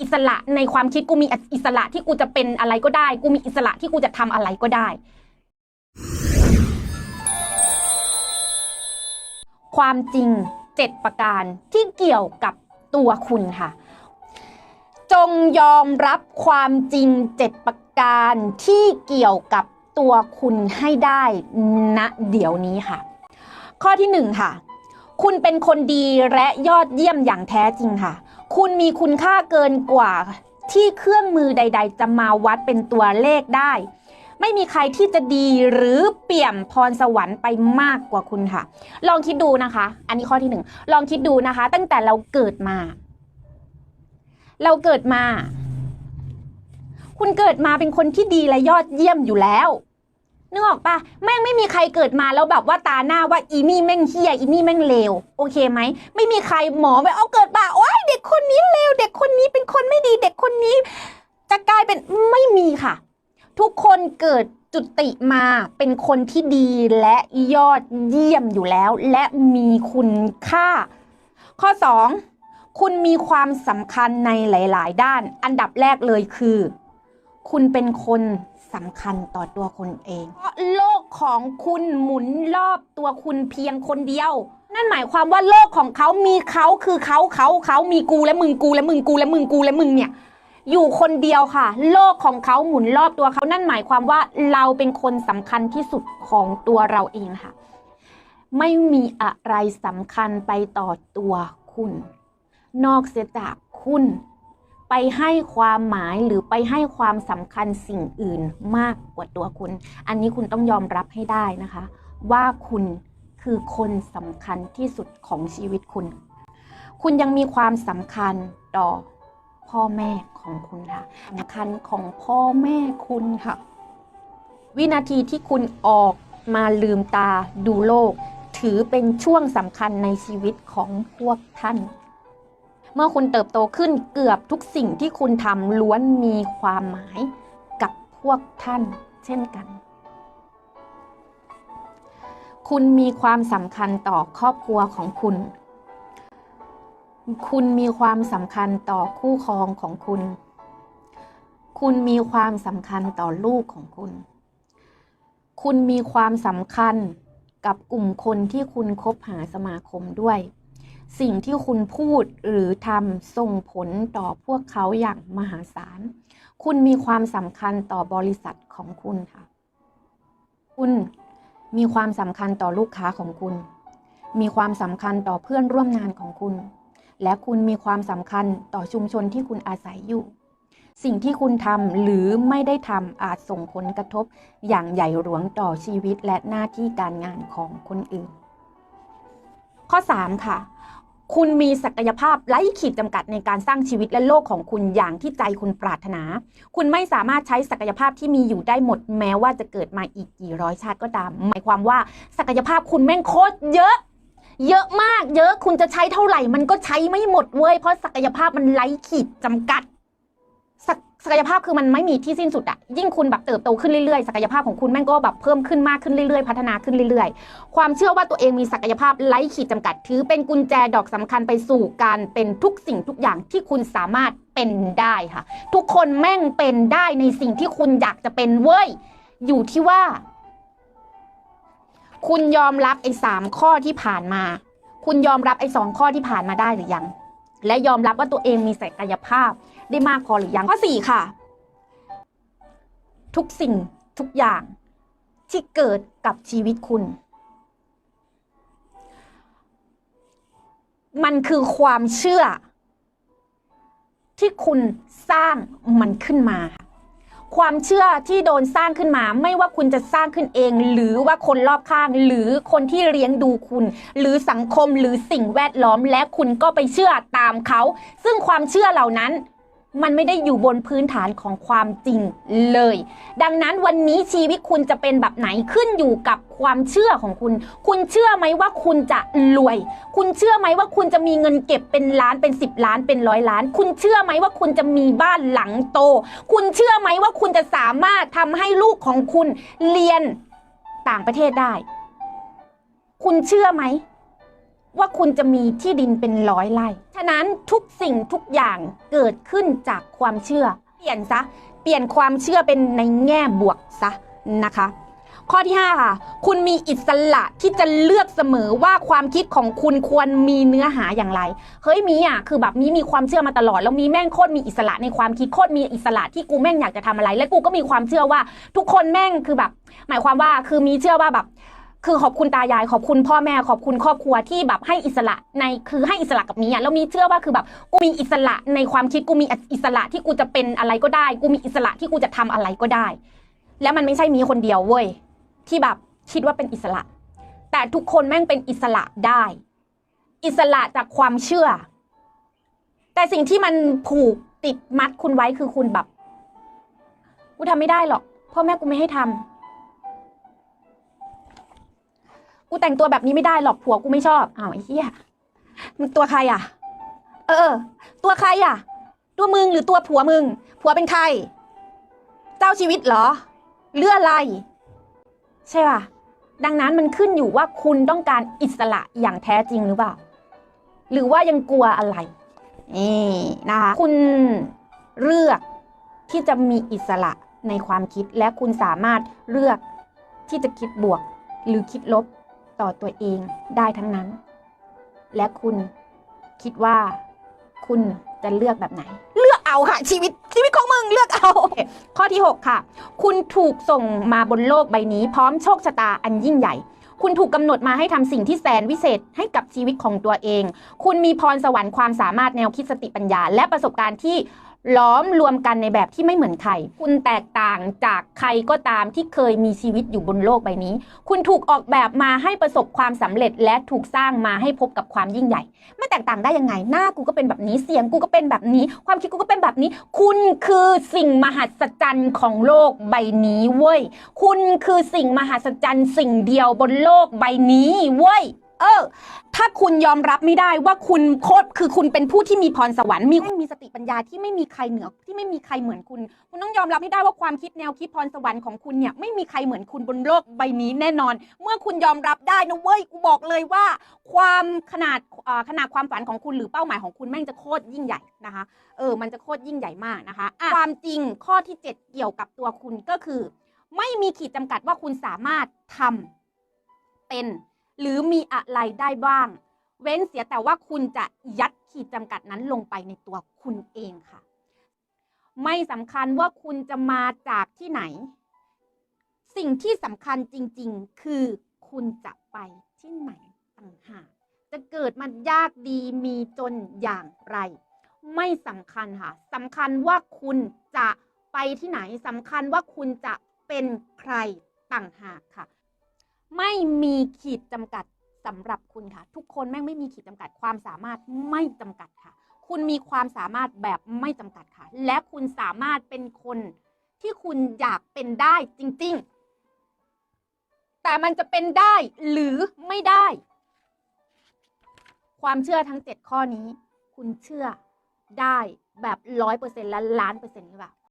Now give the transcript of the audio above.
อิสระในความคิดกูมีอิสระที่กูจะเป็นอะไรก็ได้ กูมีอิสระที่กูจะทำอะไรก็ได้ ความจริงเจ็ดประการที่เกี่ยวกับตัวคุณค่ะ จงยอมรับความจริงเจ็ดประการที่เกี่ยวกับตัวคุณให้ได้ณเดี๋ยวนี้ค่ะ ข้อที่หนึ่งค่ะ คุณเป็นคนดีและยอดเยี่ยมอย่างแท้จริงค่ะ คุณมีคุณค่าเกินกว่าที่เครื่องมือใด ๆ จะมาวัดเป็นตัวเลขได้ ไม่มีใครที่จะดีหรือเปี่ยมพรสวรรค์ไปมากกว่าคุณค่ะ ลองคิดดูนะคะ อันนี้ข้อที่หนึ่งลองคิดดูนะคะ ตั้งแต่เราเกิดมา เราเกิดมา คุณเกิดมาเป็นคนที่ดีและยอดเยี่ยมอยู่แล้ว นึกออกปะแม่งไม่มีใครเกิดมาแล้วแบบว่าตาหน้าว่าอีนี่แม่งเฮียอีนี่แม่งเลวโอเคไหมไม่มีใครหมอไปเอาเกิดมาโอ้ยเด็กคนนี้เลวเด็กคนนี้เป็นคนไม่ดีเด็กคนนี้ จะกลายเป็นไม่มีค่ะ ทุกคนเกิดจุติมาเป็นคนที่ดีและยอดเยี่ยมอยู่แล้ว และมีคุณค่า ข้อ 2 คุณมีความสำคัญในหลาย ๆ ด้าน อันดับแรกเลยคือ คุณเป็นคน สำคัญต่อตัวคนเอง เพราะโลกของคุณหมุนรอบตัวคุณเพียงคนเดียว นั่นหมายความว่าโลกของเขามีเขาคือเขาเขาเขามีกูและมึงกูและมึงกูและมึงกูและมึงเนี่ยอยู่คนเดียวค่ะ โลกของเขาหมุนรอบตัวเขานั่นหมายความว่าเราเป็นคนสำคัญที่สุดของตัวเราเองค่ะ ไม่มีอะไรสำคัญไปต่อตัวคุณ นอกเสียจากคุณ ไปให้ความหมายหรือไปให้ความสำคัญสิ่งอื่นมากกว่าตัวคุณ อันนี้คุณต้องยอมรับให้ได้นะคะ ว่าคุณคือคนสำคัญที่สุดของชีวิตคุณ คุณยังมีความสำคัญต่อพ่อแม่ของคุณค่ะสำคัญของพ่อแม่คุณค่ะ วินาทีที่คุณออกมาลืมตาดูโลก ถือเป็นช่วงสำคัญในชีวิตของพวกท่าน มื่อคุณเติบโตขึ้นเกือบทุกสิ่งที่คุณทำล้วนมีความหมายกับพวกท่านเช่นกัน คุณมีความสำคัญต่อครอบครัวของคุณ คุณมีความสำคัญต่อคู่ครองของคุณ คุณมีความสำคัญต่อลูกของคุณ คุณมีความสำคัญกับกลุ่มคนที่คุณคบหาสมาคมด้วย สิ่งที่คุณพูดหรือทำส่งผลต่อพวกเขาอย่างมหาศาล คุณมีความสำคัญต่อบริษัทของคุณค่ะ คุณมีความสำคัญต่อลูกค้าของคุณ มีความสำคัญต่อเพื่อนร่วมงานของคุณ และคุณมีความสำคัญต่อชุมชนที่คุณอาศัยอยู่ สิ่งที่คุณทำหรือไม่ได้ทำอาจส่งผลกระทบอย่างใหญ่หลวงต่อชีวิตและหน้าที่การงานของคนอื่น ข้อ 3 ค่ะ คุณมีศักยภาพไร้ขีดจำกัดในการสร้างชีวิตและโลกของคุณอย่างที่ใจคุณปรารถนา คุณไม่สามารถใช้ศักยภาพที่มีอยู่ได้หมด แม้ว่าจะเกิดมาอีกกี่ร้อยชาติก็ตาม หมายความว่าศักยภาพคุณแม่งโคตรเยอะ เยอะมาก เยอะคุณจะใช้เท่าไหร่ มันก็ใช้ไม่หมดเว้ยเพราะศักยภาพมันไร้ขีดจำกัดศัก ศักยภาพคือมันไม่มีที่สิ้นสุดอะยิ่งคุณแบบเติบโตขึ้นเรื่อยๆ ศักยภาพของคุณแม่งก็แบบเพิ่มขึ้นมากขึ้นเรื่อยๆ พัฒนาขึ้นเรื่อยๆ ความเชื่อว่าตัวเองมีศักยภาพไร้ขีดจำกัด ถือเป็นกุญแจดอกสำคัญไปสู่การเป็นทุกสิ่งทุกอย่างที่คุณสามารถเป็นได้ค่ะ ทุกคนแม่งเป็นได้ในสิ่งที่คุณอยากจะเป็นเว้ย อยู่ที่ว่า คุณยอมรับไอ้สามข้อที่ผ่านมา คุณยอมรับไอ้สองข้อที่ผ่านมาได้หรือยัง และยอมรับว่าตัวเองมีศักยภาพ ได้มากพอหรือยัง ข้อสี่ค่ะ ทุกสิ่งทุกอย่างที่เกิดกับชีวิตคุณ มันคือความเชื่อ ที่คุณสร้างมันขึ้นมาค่ะความเชื่อที่โดนสร้างขึ้นมา ไม่ว่าคุณจะสร้างขึ้นเอง หรือว่าคนรอบข้าง หรือคนที่เลี้ยงดูคุณ หรือสังคมหรือสิ่งแวดล้อมและคุณก็ไปเชื่อตามเขา ซึ่งความเชื่อเหล่านั้น มันไม่ได้อยู่บนพื้นฐานของความจริงเลย ดังนั้นวันนี้ชีวิตคุณจะเป็นแบบไหนขึ้นอยู่กับความเชื่อของคุณ คุณเชื่อไหมว่าคุณจะรวย คุณเชื่อไหมว่าคุณจะมีเงินเก็บเป็นล้านเป็นสิบล้านเป็นร้อยล้าน คุณเชื่อไหมว่าคุณจะมีบ้านหลังโต คุณเชื่อไหมว่าคุณจะสามารถทำให้ลูกของคุณเรียนต่างประเทศได้ คุณเชื่อไหม ว่าคุณจะมีที่ดินเป็นร้อยไร่ ฉะนั้นทุกสิ่งทุกอย่างเกิดขึ้นจากความเชื่อ เปลี่ยนซะ เปลี่ยนความเชื่อเป็นในแง่บวกซะนะคะ ข้อที่ 5 ค่ะ คุณมีอิสระที่จะเลือกเสมอว่าความคิดของคุณควรมีเนื้อหาอย่างไร เฮ้ยมีอะ คือแบบมีมีความเชื่อมาตลอด แล้วมีแม่งโคตรมีอิสระในความคิดโคตรมีอิสระที่กูแม่งอยากจะทำอะไร และกูก็มีความเชื่อว่า ทุกคนแม่งคือแบบ หมายความว่าคือมีเชื่อว่าแบบ คือขอบคุณตายายขอบคุณพ่อแม่ขอบคุณครอบครัวที่แบบให้อิสระในคือให้อิสระกับมีอะแล้วมีเชื่อว่าคือแบบกูมีอิสระในความคิดกูมีอิสระที่กูจะเป็นอะไรก็ได้ กูมีอิสระที่กูจะทำอะไรก็ได้ แล้วมันไม่ใช่มีคนเดียวเว้ยที่แบบคิดว่าเป็นอิสระ แต่ทุกคนแม่งเป็นอิสระได้ อิสระจากความเชื่อ แต่สิ่งที่มันผูกติดมัดคุณไว้คือคุณแบบกูทำไม่ได้หรอกพ่อแม่กูไม่ให้ทำ กูแต่งตัวแบบนี้ไม่ได้หรอกผัวกูไม่ชอบอ้าวไอ้เหี้ยมึงตัวใครอะ เออ ตัวใครอะ ตัวมึงหรือตัวผัวมึง ผัวเป็นใคร เจ้าชีวิตเหรอเลืออะไร ใช่ป่ะ ดังนั้นมันขึ้นอยู่ว่าคุณต้องการอิสระอย่างแท้จริงหรือเปล่า หรือว่ายังกลัวอะไรนี่นะคะคุณเลือกที่จะมีอิสระในความคิดและคุณสามารถเลือกที่จะคิดบวกหรือคิดลบ ต่อตัวเองได้ทั้งนั้น และคุณคิดว่าคุณจะเลือกแบบไหน เลือกเอาค่ะ ชีวิตชีวิตของมึงเลือกเอา ข้อที่ 6 ค่ะ คุณถูกส่งมาบนโลกใบนี้ พร้อมโชคชะตาอันยิ่งใหญ่ คุณถูกกำหนดมาให้ทำสิ่งที่แสนวิเศษให้กับชีวิตของตัวเอง คุณมีพรสวรรค์ความสามารถแนวคิดสติปัญญา และประสบการณ์ที่ ล้อมรวมกันในแบบที่ไม่เหมือนใคร คุณแตกต่างจากใครก็ตามที่เคยมีชีวิตอยู่บนโลกใบนี้ คุณถูกออกแบบมาให้ประสบความสำเร็จ และถูกสร้างมาให้พบกับความยิ่งใหญ่ ไม่แตกต่างได้ยังไง หน้ากูก็เป็นแบบนี้ เสียงกูก็เป็นแบบนี้ ความคิดกูก็เป็นแบบนี้ คุณคือสิ่งมหัศจรรย์ของโลกใบนี้เว้ย คุณคือสิ่งมหัศจรรย์สิ่งเดียวบนโลกใบนี้เว้ย เออ ถ้าคุณยอมรับไม่ได้ว่าคุณโคตรคือคุณเป็นผู้ที่มีพรสวรรค์มีมีสติปัญญาที่ไม่มีใครเหนือที่ไม่มีใครเหมือนคุณ คุณต้องยอมรับให้ได้ว่าความคิดแนวคิดพรสวรรค์ของคุณเนี่ยไม่มีใครเหมือนคุณบนโลกใบนี้แน่นอน เมื่อคุณยอมรับได้นะเว้ยกูบอกเลยว่า ความขนาดขนาดความฝันของคุณหรือเป้าหมายของคุณแม่งจะโคตรยิ่งใหญ่นะคะเออมันจะโคตรยิ่งใหญ่มากนะคะะความจริงข้อที่ 7 เกี่ยวกับตัวคุณก็คือ ไม่มีขีดจำกัดว่าคุณสามารถทำเป็น หรือมีอะไรได้บ้าง เว้นเสียแต่ว่าคุณจะยัดขีดจำกัดนั้นลงไปในตัวคุณเองค่ะ ไม่สำคัญว่าคุณจะมาจากที่ไหน สิ่งที่สำคัญจริง ๆ คือคุณจะไปที่ไหนต่างหากจะเกิดมายากดีมีจนอย่างไร ไม่สำคัญค่ะสำคัญว่าคุณจะไปที่ไหนสำคัญว่าคุณจะเป็นใครต่างหากค่ะ ไม่มีขีดจำกัดสำหรับคุณค่ะ ทุกคนแม่งไม่มีขีดจำกัดความสามารถไม่จำกัดค่ะ คุณมีความสามารถแบบไม่จำกัดค่ะ และคุณสามารถเป็นคนที่คุณอยากเป็นได้จริง ๆ แต่มันจะเป็นได้หรือไม่ได้ ความเชื่อทั้ง 7 ข้อนี้ คุณเชื่อได้แบบร้อยเปอร์เซ็นต์และล้านเปอร์เซ็นต์หรือเปล่า